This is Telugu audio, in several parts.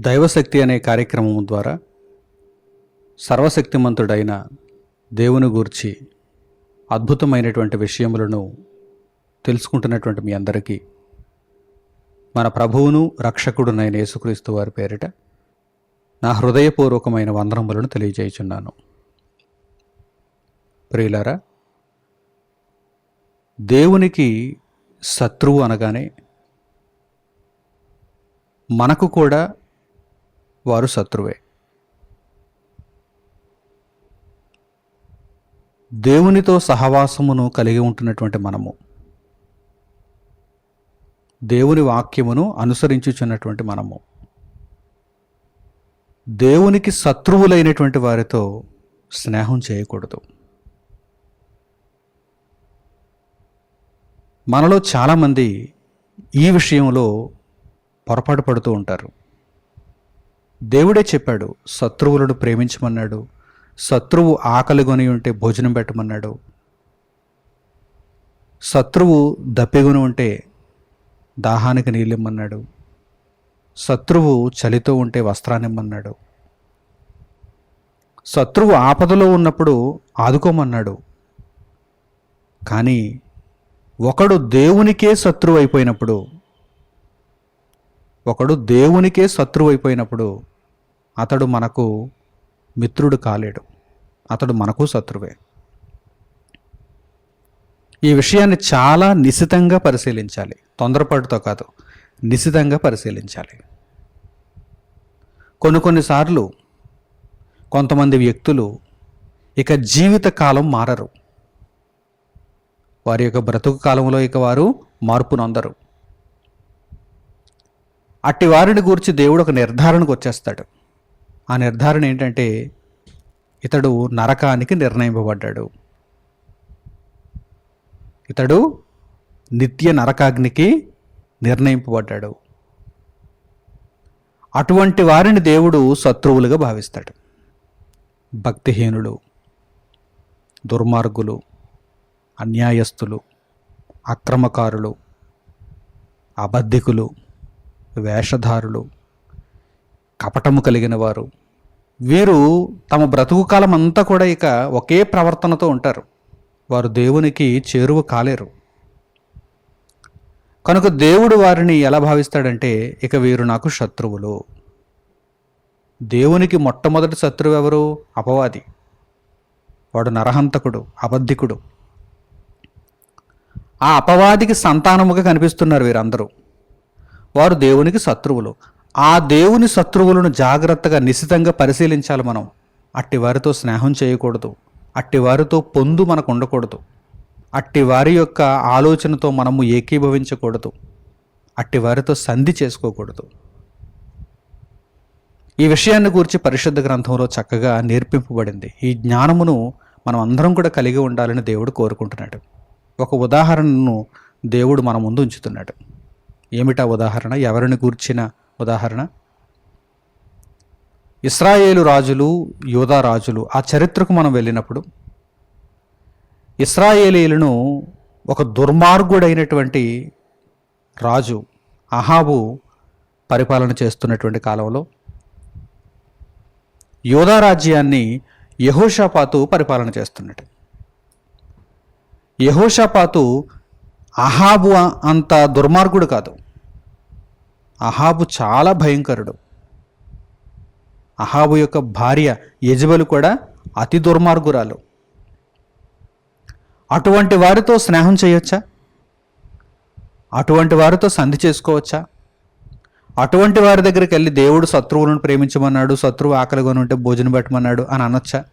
దైవశక్తి అనే కార్యక్రమం ద్వారా సర్వశక్తిమంతుడైన దేవుని గూర్చి అద్భుతమైనటువంటి విషయములను తెలుసుకుంటున్నటువంటి మీ అందరికీ మన ప్రభువును రక్షకుడునైన యేసుక్రీస్తు వారి పేరిట నా హృదయపూర్వకమైన వందనములను తెలియజేయుచున్నాను. ప్రియులారా దేవునికి శత్రువు అనగానే మనకు కూడా వారు శత్రువే. దేవునితో సహవాసమును కలిగి ఉంటున్నటువంటి మనము. దేవుని వాక్యమును అనుసరించుచున్నటువంటి మనము. దేవునికి శత్రువులైనటువంటి వారితో స్నేహం చేయకూడదు. మనలో చాలామంది ఈ విషయంలో పొరపాటు పడుతూ ఉంటారు. దేవుడే చెప్పాడు శత్రువులను ప్రేమించమన్నాడు శత్రువు ఆకలి కొని ఉంటే భోజనం పెట్టమన్నాడు. శత్రువు దప్పిగొని ఉంటే దాహానికి నీళ్ళిమ్మన్నాడు. శత్రువు చలితో ఉంటే వస్త్రాన్నిమ్మన్నాడు. శత్రువు ఆపదలో ఉన్నప్పుడు ఆదుకోమన్నాడు. కానీ ఒకడు దేవునికే శత్రువు అయిపోయినప్పుడు ఒకడు దేవునికే శత్రువు అయిపోయినప్పుడు అతడు మనకు మిత్రుడు కాలేడు. అతడు మనకు శత్రువే. ఈ విషయాన్ని చాలా నిశితంగా పరిశీలించాలి. తొందరపాటుతో కాదు నిశితంగా పరిశీలించాలి. కొన్ని కొన్నిసార్లు కొంతమంది వ్యక్తులు ఇక జీవిత కాలం మారరు. వారి యొక్క బ్రతుకు కాలంలో ఇక వారు మార్పునొందరు అట్టి వారిని గురించి దేవుడు ఒక నిర్ధారణకు వచ్చేస్తాడు. ఆ నిర్ధారణ ఏంటంటే ఇతడు నరకానికి నిర్ణయింపబడ్డాడు. ఇతడు నిత్య నరకాగ్నికి నిర్ణయింపబడ్డాడు. అటువంటి వారిని దేవుడు శత్రువులుగా భావిస్తాడు. భక్తిహీనులు దుర్మార్గులు అన్యాయస్తులు అక్రమకారులు అబద్ధికులు వేషధారులు కపటము కలిగిన వారు. వీరు తమ బ్రతుకు కాలం అంతా కూడా ఇక ఒకే ప్రవర్తనతో ఉంటారు. వారు దేవునికి చేరువ కాలేరు. కనుక దేవుడు వారిని ఎలా భావిస్తాడంటే ఇక వీరు నాకు శత్రువులు. దేవునికి మొట్టమొదటి శత్రువు ఎవరు? అపవాది. వాడు నరహంతకుడు అబద్ధికుడు. ఆ అపవాదికి సంతానముగా కనిపిస్తున్నారు వీరందరూ. వారు దేవునికి శత్రువులు. ఆ దేవుని శత్రువులను జాగ్రత్తగా నిశితంగా పరిశీలించాలి మనం. అట్టి వారితో స్నేహం చేయకూడదు. అట్టి వారితో పొందు మనకు ఉండకూడదు. అట్టి వారి యొక్క ఆలోచనతో మనము ఏకీభవించకూడదు. అట్టి వారితో సంధి చేసుకోకూడదు. ఈ విషయాన్ని గురించి పరిశుద్ధ గ్రంథంలో చక్కగా నేర్పింపబడింది. ఈ జ్ఞానమును మనం అందరం కూడా కలిగి ఉండాలని దేవుడు కోరుకుంటున్నాడు. ఒక ఉదాహరణను దేవుడు మన ముందు ఉంచుతున్నాడు. ఏమిటా ఉదాహరణ? ఎవరిని గూర్చిన ఉదాహరణ? ఇస్రాయేలు రాజులు యోధా రాజులు ఆ చరిత్రకు మనం వెళ్ళినప్పుడు ఇస్రాయేలీలను ఒక దుర్మార్గుడైనటువంటి రాజు అహాబు పరిపాలన చేస్తున్నటువంటి కాలంలో యోధా రాజ్యాన్ని యహోషాపాతు పరిపాలన చేస్తున్నాడు యహోషాపాతు అహాబు అంత దుర్మార్గుడు కాదు. అహాబు చాలా భయంకరుడు. అహాబు యొక్క భార్య యజబలు కూడా అతి దుర్మార్గురాలు. అటువంటి వారితో స్నేహం చేయొచ్చా? అటువంటి వారితో సంధి చేసుకోవచ్చా? అటువంటి వారి దగ్గరికి వెళ్ళి దేవుడు శత్రువులను ప్రేమించమన్నాడు శత్రువు ఆకలిగా ఉంటే భోజనం పెట్టమన్నాడు అని అనొచ్చా?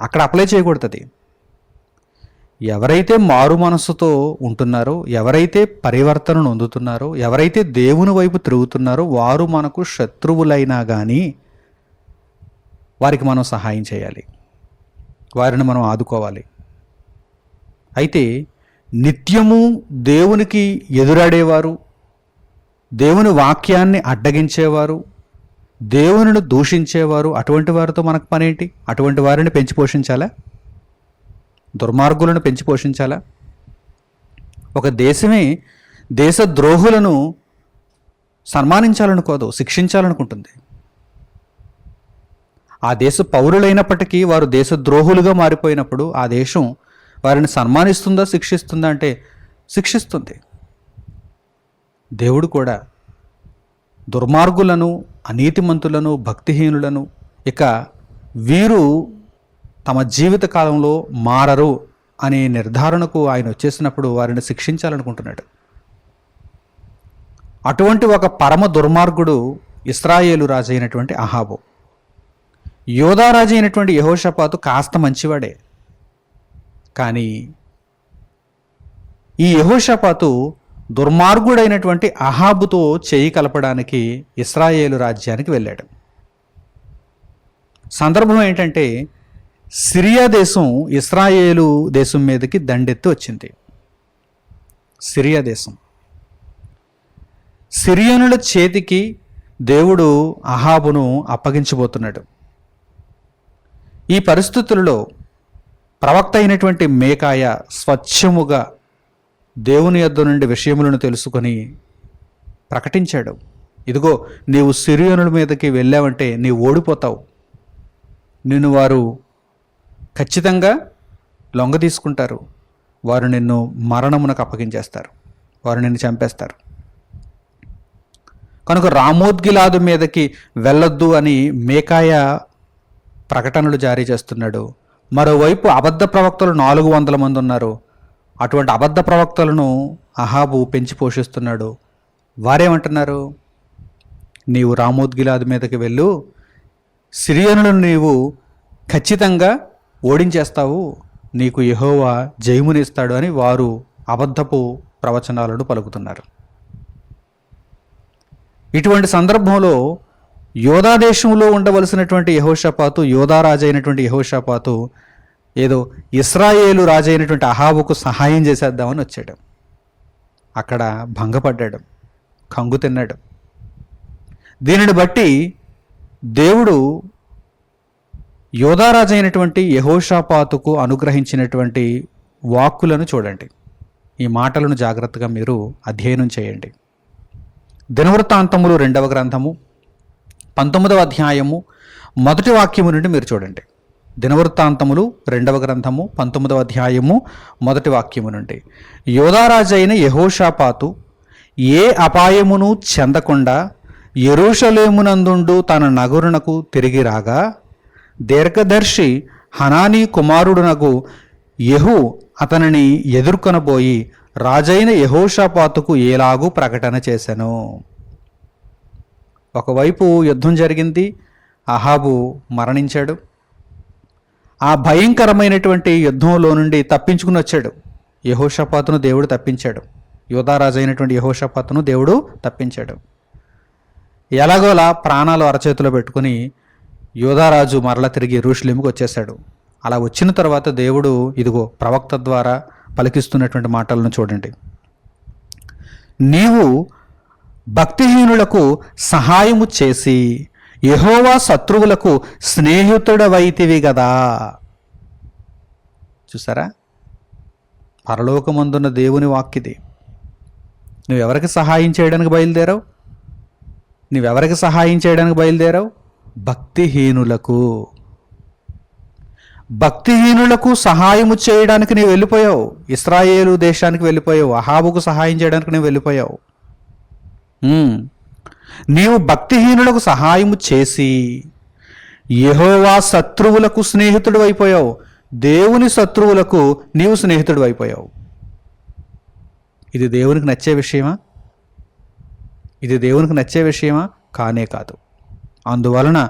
అక్కడ అప్లై చేయకూడదు ఎవరైతే మారు మనస్సుతో ఉంటున్నారో ఎవరైతే పరివర్తనను అందుతున్నారో ఎవరైతే దేవుని వైపు తిరుగుతున్నారో వారు మనకు శత్రువులైనా కానీ వారికి మనం సహాయం చేయాలి. వారిని మనం ఆదుకోవాలి. అయితే నిత్యము దేవునికి ఎదురాడేవారు దేవుని వాక్యాన్ని అడ్డగించేవారు దేవునిని దూషించేవారు అటువంటి వారితో మనకు పనేంటి? అటువంటి వారిని పెంచి పోషించాలా? దుర్మార్గులను పెంచి పోషించాలా? ఒక దేశమే దేశ ద్రోహులను సన్మానించాలనుకోదు శిక్షించాలనుకుంటుంది. ఆ దేశ పౌరులైనప్పటికీ వారు దేశ ద్రోహులుగా మారిపోయినప్పుడు ఆ దేశం వారిని సన్మానిస్తుందా శిక్షిస్తుందా అంటే శిక్షిస్తుంది. దేవుడు కూడా దుర్మార్గులను అనీతిమంతులను భక్తిహీనులను ఇక వీరు తమ జీవిత కాలంలో మారరు అనే నిర్ధారణకు ఆయన వచ్చేసినప్పుడు వారిని శిక్షించాలనుకుంటున్నాడు. అటువంటి ఒక పరమ దుర్మార్గుడు ఇస్రాయేలు రాజు అయినటువంటి అహాబు. యోధారాజు అయినటువంటి యహోషపాతు కాస్త మంచివాడే. కానీ ఈ యహోషపాతు దుర్మార్గుడైనటువంటి అహాబుతో చేయి కలపడానికి ఇస్రాయేలు రాజ్యానికి వెళ్ళాడు. సందర్భం ఏంటంటే సిరియా దేశం ఇస్రాయేలు దేశం మీదకి దండెత్తి వచ్చింది. సిరియా దేశం. సిరియనుల చేతికి దేవుడు అహాబును అప్పగించబోతున్నాడు. ఈ పరిస్థితులలో ప్రవక్త అయినటువంటి మేకాయ స్వచ్ఛముగా దేవుని యొద్ద నుండి విషయములను తెలుసుకొని ప్రకటించాడు. ఇదిగో నీవు సిరియనుల మీదకి వెళ్ళావంటే నీవు ఓడిపోతావు. నిన్ను వారు ఖచ్చితంగా లొంగ తీసుకుంటారు. వారు నిన్ను మరణమునకు అప్పగించేస్తారు. వారు నిన్ను చంపేస్తారు. కనుక రామోద్గిలాదు మీదకి వెళ్ళొద్దు అని మేకాయ ప్రకటనలు జారీ చేస్తున్నాడు. మరోవైపు అబద్ధ ప్రవక్తలు నాలుగు వందల మంది ఉన్నారు. అటువంటి అబద్ధ ప్రవక్తలను అహాబు పెంచి పోషిస్తున్నాడు. వారేమంటున్నారు? నీవు రామోద్గిలాదు మీదకి వెళ్ళు. సిరియనులను నీవు ఖచ్చితంగా ఓడించేస్తావు నీకు యహోవా జయమునిస్తాడు అని వారు అబద్ధపు ప్రవచనాలను పలుకుతున్నారు. ఇటువంటి సందర్భంలో యోధాదేశంలో ఉండవలసినటువంటి యహోషపాతు యోధారాజు అయినటువంటి యహోషపాతు ఏదో ఇస్రాయేలు రాజు అయినటువంటి అహాబుకు సహాయం చేసేద్దామని వచ్చాడు. అక్కడ భంగపడ్డాడు కంగు తిన్నాడు. దీనిని బట్టి దేవుడు యోధారాజు అయినటువంటి యహోషాపాతుకు అనుగ్రహించినటువంటి వాక్కులను చూడండి. ఈ మాటలను జాగ్రత్తగా మీరు అధ్యయనం చేయండి. దినవృత్తాంతములు రెండవ గ్రంథము పంతొమ్మిదవ అధ్యాయము మొదటి వాక్యము నుండి మీరు చూడండి. దినవృత్తాంతములు రెండవ గ్రంథము పంతొమ్మిదవ అధ్యాయము మొదటి వాక్యము నుండి. యోధారాజైన యహోషాపాతు ఏ అపాయమును చెందకుండా ఎరుషలేమునందుండు తన నగరునకు తిరిగి రాగా దీర్ఘదర్శి హనానీ కుమారుడునకు యహు అతనిని ఎదుర్కొనబోయి రాజైన యహోషాపాతుకు ఏలాగూ ప్రకటన చేశాను ఒకవైపు యుద్ధం జరిగింది అహాబు మరణించాడు. ఆ భయంకరమైనటువంటి యుద్ధంలో నుండి తప్పించుకుని వచ్చాడు. యహోషపాతును దేవుడు తప్పించాడు. యోధారాజు అయినటువంటి యహోషపాతును దేవుడు తప్పించాడు. ఎలాగోలా ప్రాణాలు అరచేతిలో పెట్టుకుని యోధారాజు మరల తిరిగి రూష్లేముకు వచ్చేశాడు. అలా వచ్చిన తర్వాత దేవుడు ఇదిగో ప్రవక్త ద్వారా పలికిస్తున్నటువంటి మాటలను చూడండి. నీవు భక్తిహీనులకు సహాయము చేసి యహోవా శత్రువులకు స్నేహితుడవైతివి గదా. చూసారా? పరలోకమందున్న దేవుని వాక్కిది. నువ్వెవరికి సహాయం చేయడానికి బయలుదేరావు? నువ్వెవరికి సహాయం చేయడానికి బయలుదేరావు? భక్తిహీనులకు. భక్తిహీనులకు సహాయము చేయడానికి నీవు వెళ్ళిపోయావు. ఇస్రాయేలు దేశానికి వెళ్ళిపోయావు. అహాబుకు సహాయం చేయడానికి నీవు వెళ్ళిపోయావు. నీవు భక్తిహీనులకు సహాయము చేసి యహోవా శత్రువులకు స్నేహితుడు అయిపోయావు. దేవుని శత్రువులకు నీవు స్నేహితుడు అయిపోయావు. ఇది దేవునికి నచ్చే విషయమా? ఇది దేవునికి నచ్చే విషయమా? కానే కాదు. అందువలన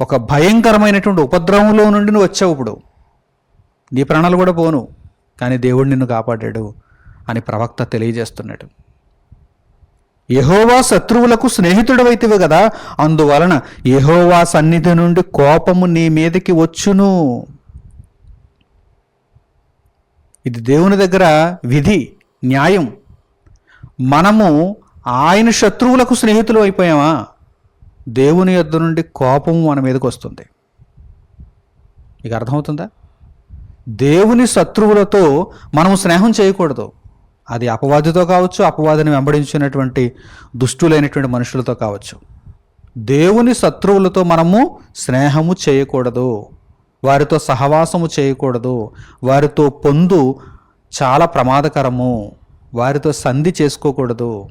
ఒక భయంకరమైనటువంటి ఉపద్రవంలో నుండి నువ్వు వచ్చావు ఇప్పుడు. నీ ప్రాణాలు కూడా పోను కానీ దేవుడు నిన్ను కాపాడాడు అని ప్రవక్త తెలియజేస్తున్నాడు. యహోవా శత్రువులకు స్నేహితుడవైతివి కదా అందువలన యహోవా సన్నిధి నుండి కోపము నీ మీదకి వచ్చును. ఇది దేవుని దగ్గర విధి న్యాయం. మనము ఆయన శత్రువులకు స్నేహితులు అయిపోయామా? దేవుని యొద్ నుండి కోపము మన మీదకి వస్తుంది. మీకు అర్థమవుతుందా? దేవుని శత్రువులతో మనము స్నేహం చేయకూడదు. అది అపవాదితో కావచ్చు అపవాదిని వెంబడించినటువంటి దుష్టులైనటువంటి మనుషులతో కావచ్చు. దేవుని శత్రువులతో మనము స్నేహము చేయకూడదు. వారితో సహవాసము చేయకూడదు. వారితో పొందు చాలా ప్రమాదకరము. వారితో సంధి చేసుకోకూడదు.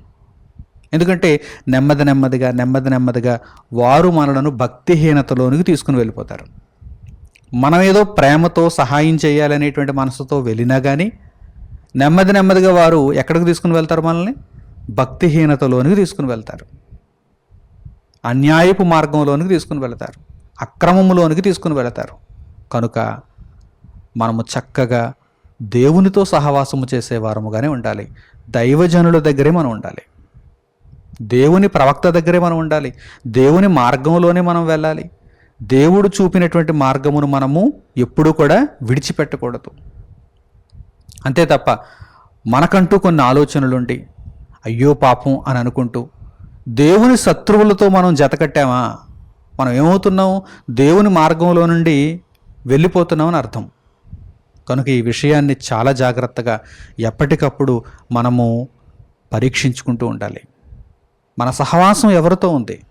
ఎందుకంటే నెమ్మది నెమ్మదిగా నెమ్మది నెమ్మదిగా వారు మనలను భక్తిహీనతలోనికి తీసుకుని వెళ్ళిపోతారు. మనం ఏదో ప్రేమతో సహాయం చేయాలనేటువంటి మనసుతో వెళ్ళినా కానీ నెమ్మది నెమ్మదిగా వారు ఎక్కడికి తీసుకుని వెళ్తారు మనల్ని? భక్తిహీనతలోనికి తీసుకుని వెళ్తారు. అన్యాయపు మార్గంలోనికి తీసుకుని వెళతారు. అక్రమములోనికి తీసుకుని వెళతారు. కనుక మనము చక్కగా దేవునితో సహవాసము చేసే వారముగానే ఉండాలి. దైవజనుల దగ్గరే మనం ఉండాలి. దేవుని ప్రవక్త దగ్గరే మనం ఉండాలి. దేవుని మార్గంలోనే మనం వెళ్ళాలి. దేవుడు చూపినటువంటి మార్గమును మనము ఎప్పుడూ కూడా విడిచిపెట్టకూడదు. అంతే తప్ప మనకంటూ కొన్ని ఆలోచనలుండి అయ్యో పాపం అని అనుకుంటూ దేవుని శత్రువులతో మనం జతకట్టామా మనం ఏమవుతున్నాం? దేవుని మార్గంలో నుండి వెళ్ళిపోతున్నామని అర్థం. కనుక ఈ విషయాన్ని చాలా జాగ్రత్తగా ఎప్పటికప్పుడు మనము పరీక్షించుకుంటూ ఉండాలి. మన సహవాసం ఎవరితో ఉంది?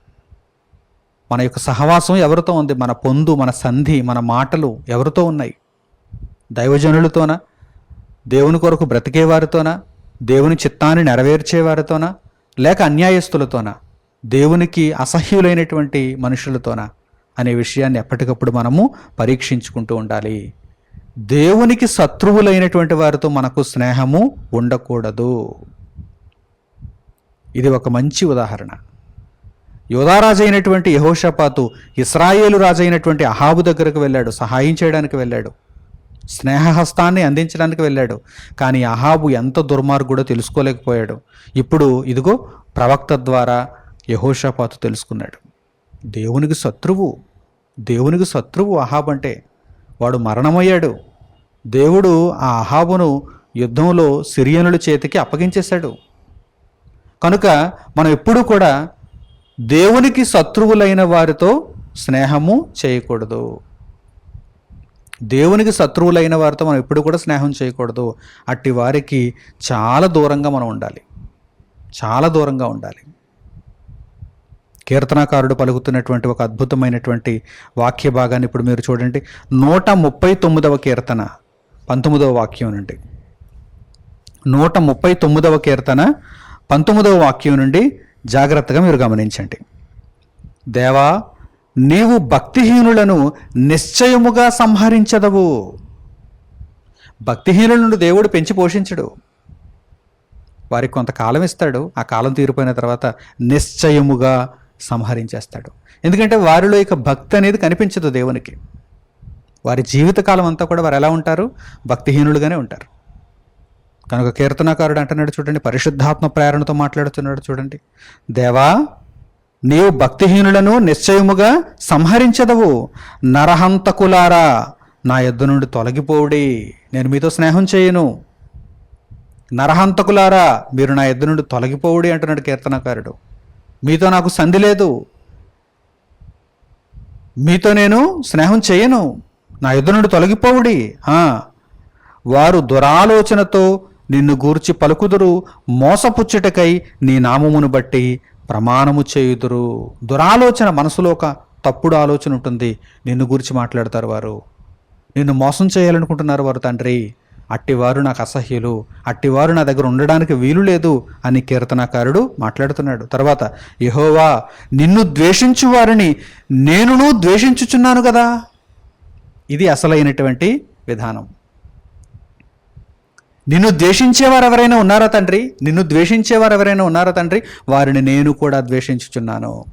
మన యొక్క సహవాసం ఎవరితో ఉంది? మన పొందు మన సంధి మన మాటలు ఎవరితో ఉన్నాయి? దైవజనులతోనా? దేవుని కొరకు బ్రతికే వారితోనా? దేవుని చిత్తాన్ని నెరవేర్చేవారితోనా లేక అన్యాయస్తులతోనా? దేవునికి అసహ్యులైనటువంటి మనుషులతోనా? అనే విషయాన్ని ఎప్పటికప్పుడు మనము పరీక్షించుకుంటూ ఉండాలి. దేవునికి శత్రువులైనటువంటి వారితో మనకు స్నేహము ఉండకూడదు. ఇది ఒక మంచి ఉదాహరణ. యోధారాజు అయినటువంటి యహోషపాతు ఇస్రాయేలు రాజు అయినటువంటి అహాబు దగ్గరకు వెళ్ళాడు సహాయం చేయడానికి వెళ్ళాడు స్నేహహస్తాన్ని అందించడానికి వెళ్ళాడు. కానీ అహాబు ఎంత దుర్మార్గుడో తెలుసుకోలేకపోయాడు. ఇప్పుడు ఇదిగో ప్రవక్త ద్వారా యహోషపాతు తెలుసుకున్నాడు. దేవునికి శత్రువు దేవునికి శత్రువు అహాబ్ అంటే వాడు మరణమయ్యాడు. దేవుడు ఆ అహాబును యుద్ధంలో సిరియనుల చేతికి అప్పగించేశాడు. కనుక మనం ఎప్పుడూ కూడా దేవునికి శత్రువులైన వారితో స్నేహము చేయకూడదు. దేవునికి శత్రువులైన వారితో మనం ఎప్పుడు కూడా స్నేహం చేయకూడదు. అట్టి వారికి చాలా దూరంగా మనం ఉండాలి. చాలా దూరంగా ఉండాలి. కీర్తనాకారుడు పలుకుతున్నటువంటి ఒక అద్భుతమైనటువంటి వాక్య భాగాన్ని ఇప్పుడు మీరు చూడండి. నూట ముప్పై తొమ్మిదవ కీర్తన పంతొమ్మిదవ వాక్యం నుండి నూట ముప్పై తొమ్మిదవ కీర్తన పంతొమ్మిదవ వాక్యం నుండి జాగ్రత్తగా మీరు గమనించండి. దేవా నీవు భక్తిహీనులను నిశ్చయముగా సంహరించదవు. భక్తిహీనులను దేవుడు పెంచి పోషించడు. వారికి కొంతకాలం ఇస్తాడు ఆ కాలం తీరిపోయిన తర్వాత నిశ్చయముగా సంహరించేస్తాడు. ఎందుకంటే వారిలో ఇక భక్తి అనేది కనిపించదు దేవునికి. వారి జీవితకాలం అంతా కూడా వారు ఎలా ఉంటారు? భక్తిహీనులుగానే ఉంటారు. కనుక కీర్తనకారుడు అంటున్నాడు చూడండి పరిశుద్ధాత్మ ప్రేరణతో మాట్లాడుతున్నాడు చూడండి. దేవా నీవు భక్తిహీనులను నిశ్చయముగా సంహరించదవు. నరహంతకులారా నా యొద్ద నుండి తొలగిపోవుడి నేను మీతో స్నేహం చేయను. నరహంతకులారా మీరు నా యొద్ద నుండి తొలగిపోవుడి అంటున్నాడు కీర్తనకారుడు. మీతో నాకు సంధి లేదు. మీతో నేను స్నేహం చేయను. నా యుద్ధ నుండి తొలగిపోవుడి. వారు దురాలోచనతో నిన్ను గూర్చి పలుకుదురు మోసపుచ్చుటకై నీ నామమును బట్టి ప్రమాణము చేయుదురు. దురాలోచన మనసులో ఒక తప్పుడు ఆలోచన ఉంటుంది. నిన్ను గురించి మాట్లాడతారు వారు. నిన్ను మోసం చేయాలనుకుంటున్నారు వారు తండ్రి. అట్టివారు నాకు అసహ్యులు. అట్టివారు నా దగ్గర ఉండడానికి వీలు లేదు అని కీర్తనాకారుడు మాట్లాడుతున్నాడు. తర్వాత యహోవా నిన్ను ద్వేషించు వారిని నేనును ద్వేషించుచున్నాను కదా? ఇది అసలైనటువంటి విధానం. నిన్ను ద్వేషించేవారు ఎవరైనా ఉన్నారా తండ్రి? నిన్ను ద్వేషించేవారు ఎవరైనా ఉన్నారా తండ్రి? వారిని నేను కూడా ద్వేషించుచున్నాను.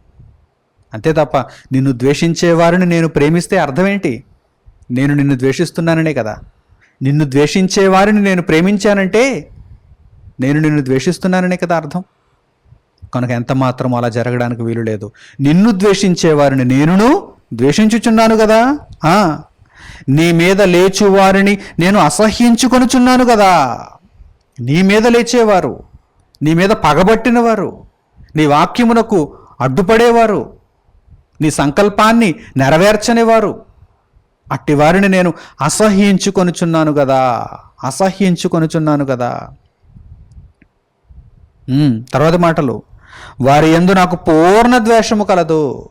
అంతే తప్ప నిన్ను ద్వేషించే వారిని నేను ప్రేమిస్తే అర్థం ఏంటి నేను నిన్ను ద్వేషిస్తున్నాననే కదా. నిన్ను ద్వేషించే వారిని నేను ప్రేమించానంటే నేను నిన్ను ద్వేషిస్తున్నాననే కదా అర్థం? కనుక ఎంత మాత్రం అలా జరగడానికి వీలు లేదు. నిన్ను ద్వేషించే వారిని నేనును ద్వేషించుచున్నాను కదా? నీ మీద లేచు వారిని నేను అసహ్యించుకొనుచున్నాను కదా. నీ మీద లేచేవారు నీ మీద పగబట్టినవారు నీ వాక్యమునకు అడ్డుపడేవారు నీ సంకల్పాన్ని నెరవేర్చనివారు అట్టి వారిని నేను అసహ్యించుకొనుచున్నాను కదా అసహ్యించుకొనుచున్నాను కదా. తర్వాత మాటలు. వారి ఎందు నాకు పూర్ణ ద్వేషము కలదు.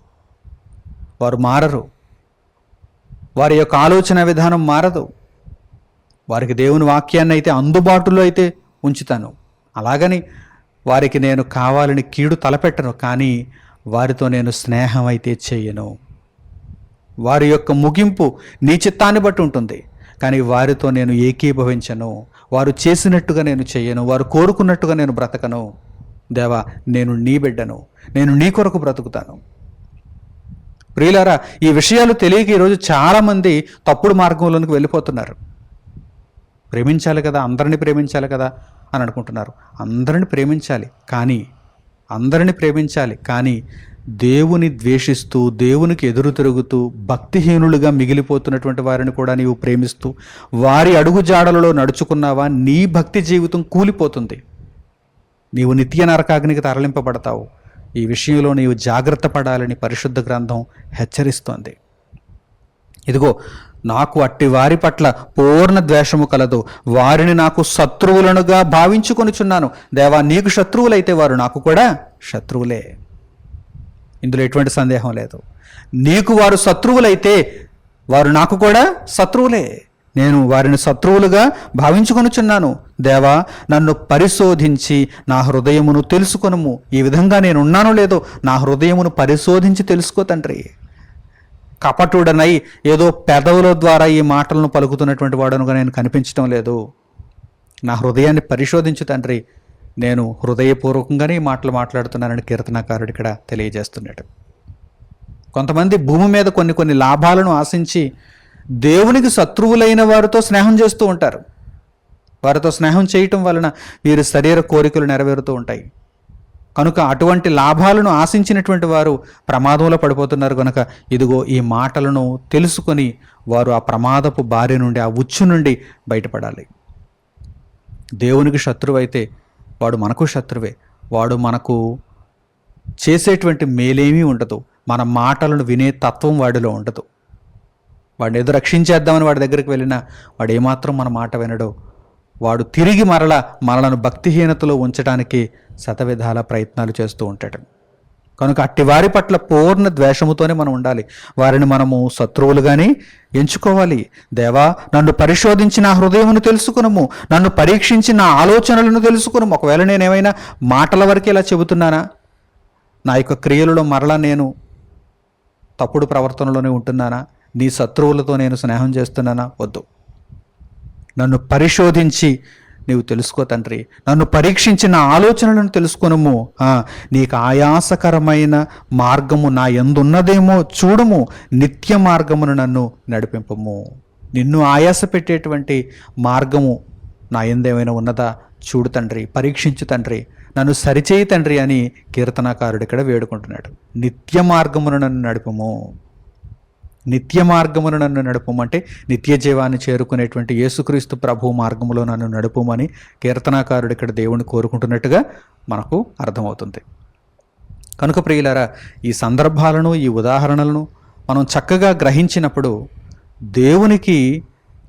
వారు మారరు. వారి యొక్క ఆలోచన విధానం మారదు. వారికి దేవుని వాక్యాన్ని అయితే అందుబాటులో అయితే ఉంచుతాను. అలాగని వారికి నేను కావాలని కీడు తలపెట్టను కానీ వారితో నేను స్నేహం అయితే చేయను. వారి యొక్క ముగింపు నీ చిత్తాన్ని బట్టి ఉంటుంది కానీ వారితో నేను ఏకీభవించను. వారు చేసినట్టుగా నేను చేయను వారు కోరుకున్నట్టుగా నేను బ్రతకను. దేవా నేను నీ బిడ్డను నేను నీ కొరకు బ్రతుకుతాను. ప్రియులారా ఈ విషయాలు తెలియక ఈరోజు చాలామంది తప్పుడు మార్గంలోనికి వెళ్ళిపోతున్నారు. ప్రేమించాలి కదా అందరిని ప్రేమించాలి కదా అని అనుకుంటున్నారు. అందరిని ప్రేమించాలి కానీ అందరిని ప్రేమించాలి కానీ దేవుని ద్వేషిస్తూ దేవునికి ఎదురు తిరుగుతూ భక్తిహీనులుగా మిగిలిపోతున్నటువంటి వారిని కూడా నీవు ప్రేమిస్తూ వారి అడుగుజాడలలో నడుచుకున్నావా నీ భక్తి జీవితం కూలిపోతుంది. నీవు నిత్య నరకాగ్నికి తరలింపబడతావు. ఈ విషయంలో నీవు జాగ్రత్త పడాలని పరిశుద్ధ గ్రంథం హెచ్చరిస్తోంది. ఇదిగో నాకు అట్టి వారి పట్ల పూర్ణ ద్వేషము కలదు. వారిని నాకు శత్రువులనుగా భావించుకొనుచున్నాను. దేవా నీకు శత్రువులైతే వారు నాకు కూడా శత్రువులే. ఇందులో ఎటువంటి సందేహం లేదు. నీకు వారు శత్రువులైతే వారు నాకు కూడా శత్రువులే. నేను వారిని శత్రువులుగా భావించుకొనుచున్నాను. దేవా నన్ను పరిశోధించి నా హృదయమును తెలుసుకొనుము. ఈ విధంగా నేను ఉన్నానో లేదో నా హృదయమును పరిశోధించి తెలుసుకో తండ్రి. కపటుడనై ఏదో పెదవుల ద్వారా ఈ మాటలను పలుకుతున్నటువంటి వాడనుగా నేను కనిపించడం లేదు. నా హృదయాన్ని పరిశోధించు తండ్రి. నేను హృదయపూర్వకంగానే ఈ మాటలు మాట్లాడుతున్నానని కీర్తనాకారుడు ఇక్కడ తెలియజేస్తున్నాడు. కొంతమంది భూమి మీద కొన్ని కొన్ని లాభాలను ఆశించి దేవునికి శత్రువులైన వారితో స్నేహం చేస్తూ ఉంటారు. వారితో స్నేహం చేయటం వలన వీరి శరీర కోరికలు నెరవేరుతూ ఉంటాయి. కనుక అటువంటి లాభాలను ఆశించినటువంటి వారు ప్రమాదంలో పడిపోతున్నారు కనుక ఇదిగో ఈ మాటలను తెలుసుకొని వారు ఆ ప్రమాదపు బారి నుండి ఆ ఉచ్చు నుండి బయటపడాలి. దేవునికి శత్రువు అయితే వాడు మనకు శత్రువే. వాడు మనకు చేసేటువంటి మేలేమీ ఉండదు. మన మాటలను వినే తత్వం వాడిలో ఉండదు. వాడిని ఏదో రక్షించేద్దామని వాడి దగ్గరికి వెళ్ళినా వాడు ఏమాత్రం మన మాట వినడు వాడు తిరిగి మరల మనలను భక్తిహీనతలో ఉంచడానికి శతవిధాల ప్రయత్నాలు చేస్తూ ఉంటాడు. కనుక అట్టి వారి పట్ల పూర్ణ ద్వేషముతోనే మనం ఉండాలి. వారిని మనము శత్రువులుగానే ఎంచుకోవాలి. దేవా నన్ను పరిశోధించి నా హృదయమును తెలుసుకునము. నన్ను పరీక్షించి నా ఆలోచనలను తెలుసుకునము. ఒకవేళ నేనేమైనా మాటల వరకు ఇలా చెబుతున్నానా? నా యొక్క క్రియలలో మరలా నేను తప్పుడు ప్రవర్తనలోనే ఉంటున్నానా? నీ శత్రువులతో నేను స్నేహం చేస్తున్నానా? వద్దు. నన్ను పరిశోధించి నీవు తెలుసుకో తండ్రి. నన్ను పరీక్షించిన ఆలోచనలను తెలుసుకొనుము. నీకు ఆయాసకరమైన మార్గము నా ఎందున్నదేమో చూడము. నిత్య మార్గమును నన్ను నడిపింపము. నిన్ను ఆయాస పెట్టేటువంటి మార్గము నా ఎందేమైనా ఉన్నదా? చూడు తండ్రి పరీక్షించు తండ్రి. నన్ను సరిచేయి తండ్రి అని కీర్తనాకారుడు ఇక్కడ వేడుకుంటున్నాడు. నిత్య మార్గమును నన్ను నడుపము. నిత్య మార్గమును నన్ను నడుపమంటే నిత్య జీవాన్ని చేరుకునేటువంటి యేసుక్రీస్తు ప్రభు మార్గములో నన్ను నడుపమని కీర్తనాకారుడు ఇక్కడ దేవుని కోరుకుంటున్నట్టుగా మనకు అర్థమవుతుంది. కనుక ప్రియులారా ఈ సందర్భాలను ఈ ఉదాహరణలను మనం చక్కగా గ్రహించినప్పుడు దేవునికి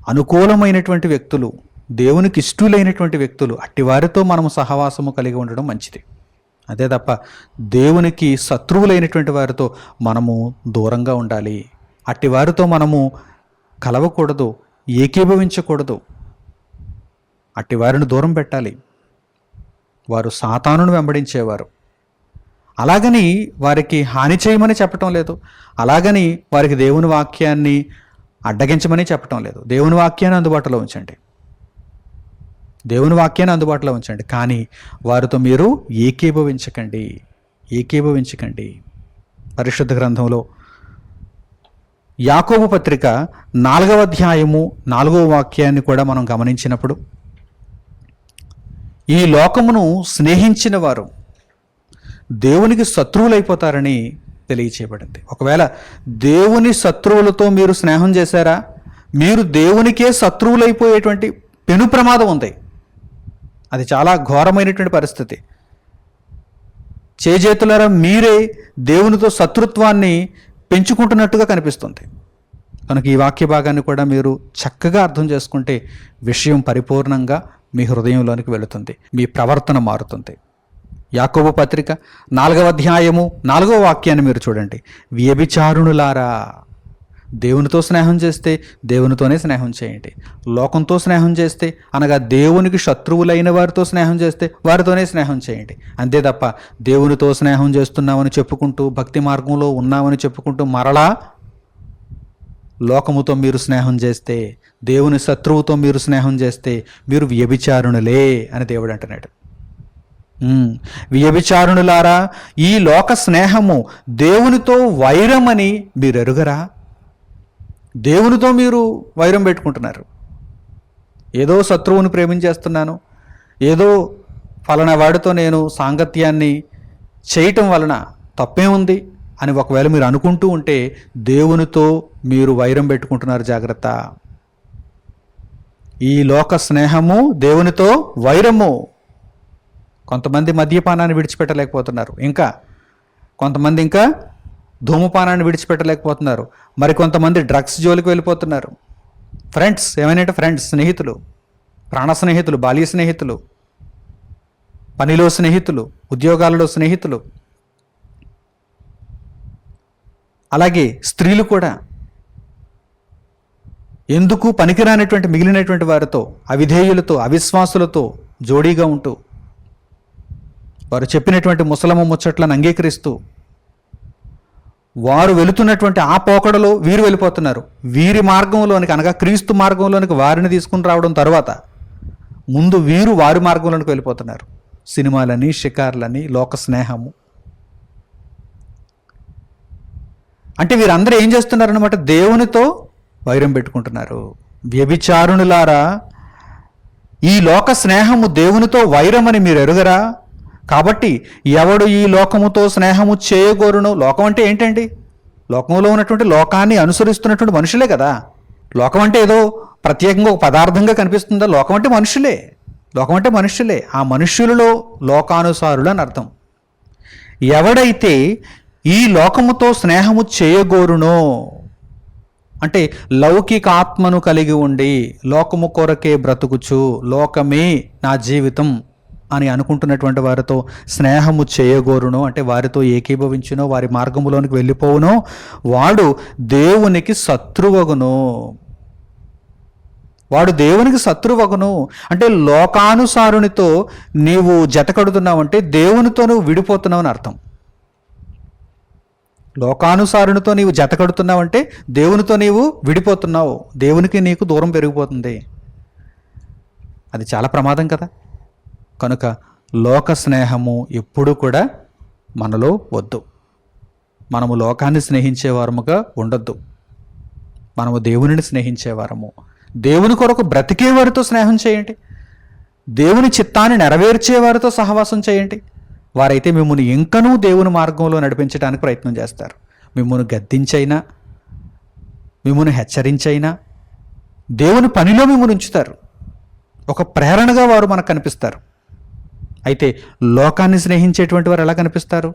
అనుకూలమైనటువంటి వ్యక్తులు దేవునికి ఇష్టులైనటువంటి వ్యక్తులు అట్టివారితో మనము సహవాసము కలిగి ఉండడం మంచిది. అదే తప్ప దేవునికి శత్రువులైనటువంటి వారితో మనము దూరంగా ఉండాలి. అట్టి వారితో మనము కలవకూడదు ఏకీభవించకూడదు. అట్టి వారిని దూరం పెట్టాలి. వారు సాతానును వెంబడించేవారు. అలాగని వారికి హాని చేయమని చెప్పటం లేదు. అలాగని వారికి దేవుని వాక్యాన్ని అడ్డగించమని చెప్పటం లేదు. దేవుని వాక్యాన్ని అందుబాటులో ఉంచండి. దేవుని వాక్యాన్ని అందుబాటులో ఉంచండి. కానీ వారితో మీరు ఏకీభవించకండి. ఏకీభవించకండి. పరిశుద్ధ గ్రంథంలో యాకోబు పత్రిక నాలుగవ అధ్యాయము నాలుగవ వాక్యాన్ని కూడా మనం గమనించినప్పుడు ఈ లోకమును స్నేహించిన వారు దేవునికి శత్రువులైపోతారని తెలియచేయబడింది. ఒకవేళ దేవుని శత్రువులతో మీరు స్నేహం చేశారా? మీరు దేవునికే శత్రువులైపోయేటువంటి పెను ప్రమాదం ఉంది. అది చాలా ఘోరమైనటువంటి పరిస్థితి. చేజేతులారా మీరే దేవునితో శత్రుత్వాన్ని పెంచుకుంటున్నట్టుగా కనిపిస్తుంది. కనుక ఈ వాక్య భాగాన్ని కూడా మీరు చక్కగా అర్థం చేసుకుంటే విషయం పరిపూర్ణంగా మీ హృదయంలోనికి వెళుతుంది. మీ ప్రవర్తన మారుతుంది. యాకోబు పత్రిక నాలుగవ అధ్యాయము నాలుగవ వాక్యాన్ని మీరు చూడండి. వ్యభిచారుణులారా! దేవునితో స్నేహం చేస్తే దేవునితోనే స్నేహం చేయండి. లోకంతో స్నేహం చేస్తే అనగా దేవునికి శత్రువులైన వారితో స్నేహం చేస్తే వారితోనే స్నేహం చేయండి. అంతే తప్ప దేవునితో స్నేహం చేస్తున్నామని చెప్పుకుంటూ భక్తి మార్గంలో ఉన్నామని చెప్పుకుంటూ మరలా లోకముతో మీరు స్నేహం చేస్తే దేవుని శత్రువుతో మీరు స్నేహం చేస్తే మీరు వ్యభిచారుణులే అని దేవుడు అంటున్నాడు. వ్యభిచారుణులారా ఈ లోక స్నేహము దేవునితో వైరమని మీరు ఎరుగరా? దేవునితో మీరు వైరం పెట్టుకుంటున్నారు. ఏదో శత్రువుని ప్రేమించేస్తున్నాను. ఏదో ఫలానా వాడితో నేను సాంగత్యాన్ని చేయటం వలన తప్పేముంది అని ఒకవేళ మీరు అనుకుంటూ ఉంటే దేవునితో మీరు వైరం పెట్టుకుంటున్నారు జాగ్రత్త. ఈ లోక స్నేహము దేవునితో వైరము. కొంతమంది మద్యపానాన్ని విడిచిపెట్టలేకపోతున్నారు. ఇంకా కొంతమంది ఇంకా ధూమపానాన్ని విడిచిపెట్టలేకపోతున్నారు. మరి కొంతమంది డ్రగ్స్ జోలికి వెళ్ళిపోతున్నారు. ఫ్రెండ్స్ ఏమైనా ఫ్రెండ్స్ స్నేహితులు ప్రాణ స్నేహితులు బాల్య స్నేహితులు పనిలో స్నేహితులు ఉద్యోగాలలో స్నేహితులు అలాగే స్త్రీలు కూడా ఎందుకు పనికిరానటువంటి మిగిలినటువంటి వారితో అవిధేయులతో అవిశ్వాసులతో జోడీగా ఉంటూ వారు చెప్పినటువంటి ముసలమ్మ ముచ్చట్లను అంగీకరిస్తూ వారు వెళుతున్నటువంటి ఆ పోకడలో వీరు వెళ్ళిపోతున్నారు. వీరి మార్గంలోనికి అనగా క్రీస్తు మార్గంలోనికి వారిని తీసుకుని రావడం తర్వాత ముందు వీరు వారి మార్గంలోనికి వెళ్ళిపోతున్నారు. సినిమాలని షికార్లని లోక స్నేహము. అంటే వీరందరూ ఏం చేస్తున్నారనమాట దేవునితో వైరం పెట్టుకుంటున్నారు. వ్యభిచారుణులారా ఈ లోక స్నేహము దేవునితో వైరమని మీరు ఎరుగరా? కాబట్టి ఎవడు ఈ లోకముతో స్నేహము చేయగోరును? లోకం అంటే ఏంటండి? లోకంలో ఉన్నటువంటి లోకాన్ని అనుసరిస్తున్నటువంటి మనుషులే కదా. లోకం అంటే ఏదో ప్రత్యేకంగా ఒక పదార్థంగా కనిపిస్తుందా? లోకం అంటే మనుషులే. లోకం అంటే మనుషులే. ఆ మనుష్యులలో లోకానుసారులు అని అర్థం. ఎవడైతే ఈ లోకముతో స్నేహము చేయగోరునో అంటే లౌకిక ఆత్మను కలిగి ఉండి లోకము కొరకే బ్రతుకుచు లోకమే నా జీవితం అని అనుకుంటున్నటువంటి వారితో స్నేహము చేయగోరును అంటే వారితో ఏకీభవించునో వారి మార్గములోనికి వెళ్ళిపోవునో. వాడు దేవునికి శత్రువగును. వాడు దేవునికి శత్రువగును. అంటే లోకానుసారునితో నీవు జత కడుతున్నావంటే దేవునితో నువ్వు విడిపోతున్నావు అని అర్థం. లోకానుసారునితో నీవు జత కడుతున్నావంటే దేవునితో నీవు విడిపోతున్నావు. దేవునికి నీకు దూరం పెరిగిపోతుంది. అది చాలా ప్రమాదం కదా. కనుక లోక స్నేహము ఎప్పుడూ కూడా మనలో వద్దు. మనము లోకాన్ని స్నేహించేవారముగా ఉండొద్దు. మనము దేవునిని స్నేహించేవారము దేవుని కొరకు బ్రతికే వారితో స్నేహం చేయండి. దేవుని చిత్తాన్ని నెరవేర్చేవారితో సహవాసం చేయండి. వారైతే మిమ్మల్ని ఇంకనూ దేవుని మార్గంలో నడిపించడానికి ప్రయత్నం చేస్తారు. మిమ్మల్ని గద్దించైనా మిమ్మల్ని హెచ్చరించైనా దేవుని పనిలో మిమ్మల్ని ఉంచుతారు. ఒక ప్రేరణగా వారు మనకు కనిపిస్తారు. అయితే లోకాన్ని స్నేహించేటువంటి వారు ఎలా కనిపిస్తారు?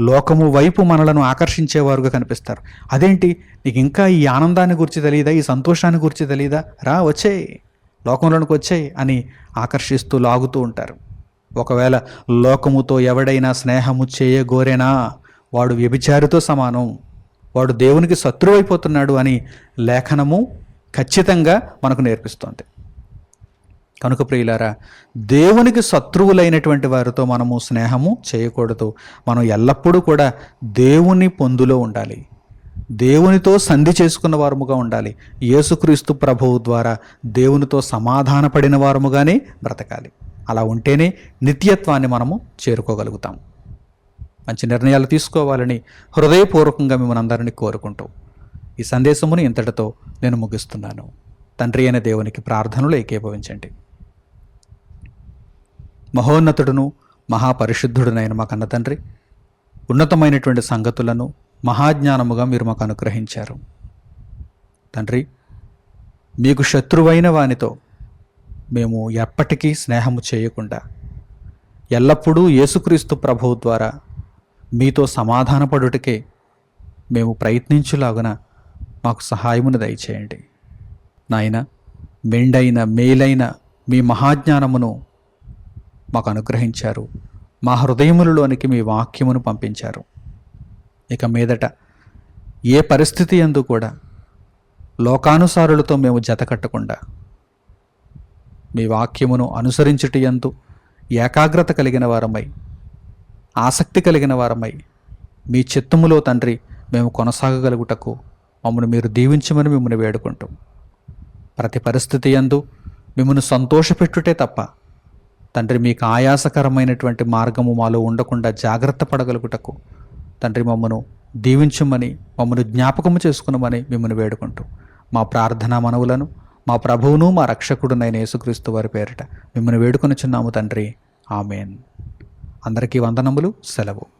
లోకము వైపు మనలను ఆకర్షించేవారుగా కనిపిస్తారు. అదేంటి? నీకు ఇంకా ఈ ఆనందాన్ని గురించి తెలియదా ఈ సంతోషాన్ని గురించి తెలియదా రా వచ్చేయి. లోకంలోనికి వచ్చేయి అని ఆకర్షిస్తూ లాగుతూ ఉంటారు. ఒకవేళ లోకముతో ఎవడైనా స్నేహము చేయగోరేనా? వాడు వ్యభిచారితో సమానం. వాడు దేవునికి శత్రువైపోతున్నాడు అని లేఖనము ఖచ్చితంగా మనకు నేర్పిస్తోంది. కనుక ప్రియులారా దేవునికి శత్రువులైనటువంటి వారితో మనము స్నేహము చేయకూడదు. మనం ఎల్లప్పుడూ కూడా దేవుని పొందులో ఉండాలి. దేవునితో సంధి చేసుకున్న వారముగా ఉండాలి. యేసుక్రీస్తు ప్రభువు ద్వారా దేవునితో సమాధానపడిన వారముగానే బ్రతకాలి. అలా ఉంటేనే నిత్యత్వాన్ని మనము చేరుకోగలుగుతాం. మంచి నిర్ణయాలు తీసుకోవాలని హృదయపూర్వకంగా మిమ్మల్ని అందరినీ కోరుకుంటూ ఈ సందేశమును ఇంతటితో నేను ముగిస్తున్నాను. తండ్రి అయిన దేవునికి ప్రార్థనలు ఏకీభవించండి. మహోన్నతుడును మహాపరిశుద్ధుడునైన మా కన్న తండ్రి. ఉన్నతమైనటువంటి సంగతులను మహాజ్ఞానముగా మీరు మాకు అనుగ్రహించారు. తండ్రి మీకు శత్రువైన వానితో మేము ఎప్పటికీ స్నేహము చేయకుండా ఎల్లప్పుడూ యేసుక్రీస్తు ప్రభువు ద్వారా మీతో సమాధానపడుటకే మేము ప్రయత్నించులాగున మాకు సహాయమును దయచేయండి. నాయన మెండైన మేలైన మీ మహాజ్ఞానమును మాకు అనుగ్రహించారు. మా హృదయములలోనికి మీ వాక్యమును పంపించారు. ఇక మీదట ఏ పరిస్థితి ఎందు కూడా లోకానుసారులతో మేము జతకట్టకుండా మీ వాక్యమును అనుసరించుటయందు ఏకాగ్రత కలిగిన వారమై ఆసక్తి కలిగిన వారమై మీ చిత్తములో తండ్రి మేము కొనసాగగలుగుటకు మమ్మల్ని మీరు దీవించమని మిమ్మల్ని వేడుకుంటాం. ప్రతి పరిస్థితి యందు మిమ్మల్ని సంతోషపెట్టుటే తప్ప తండ్రి మీకు ఆయాసకరమైనటువంటి మార్గము మాలో ఉండకుండా జాగ్రత్త పడగలుగుటకు తండ్రి మమ్మను దీవించమని మమ్మను జ్ఞాపకము చేసుకునమని మిమ్మల్ని వేడుకుంటూ మా ప్రార్థనా మనవులను మా ప్రభువును మా రక్షకుడునైన యేసుక్రీస్తు వారి పేరిట మిమ్మల్ని వేడుకొనుచున్నాము తండ్రి. ఆమెన్. అందరికీ వందనములు సెలవు.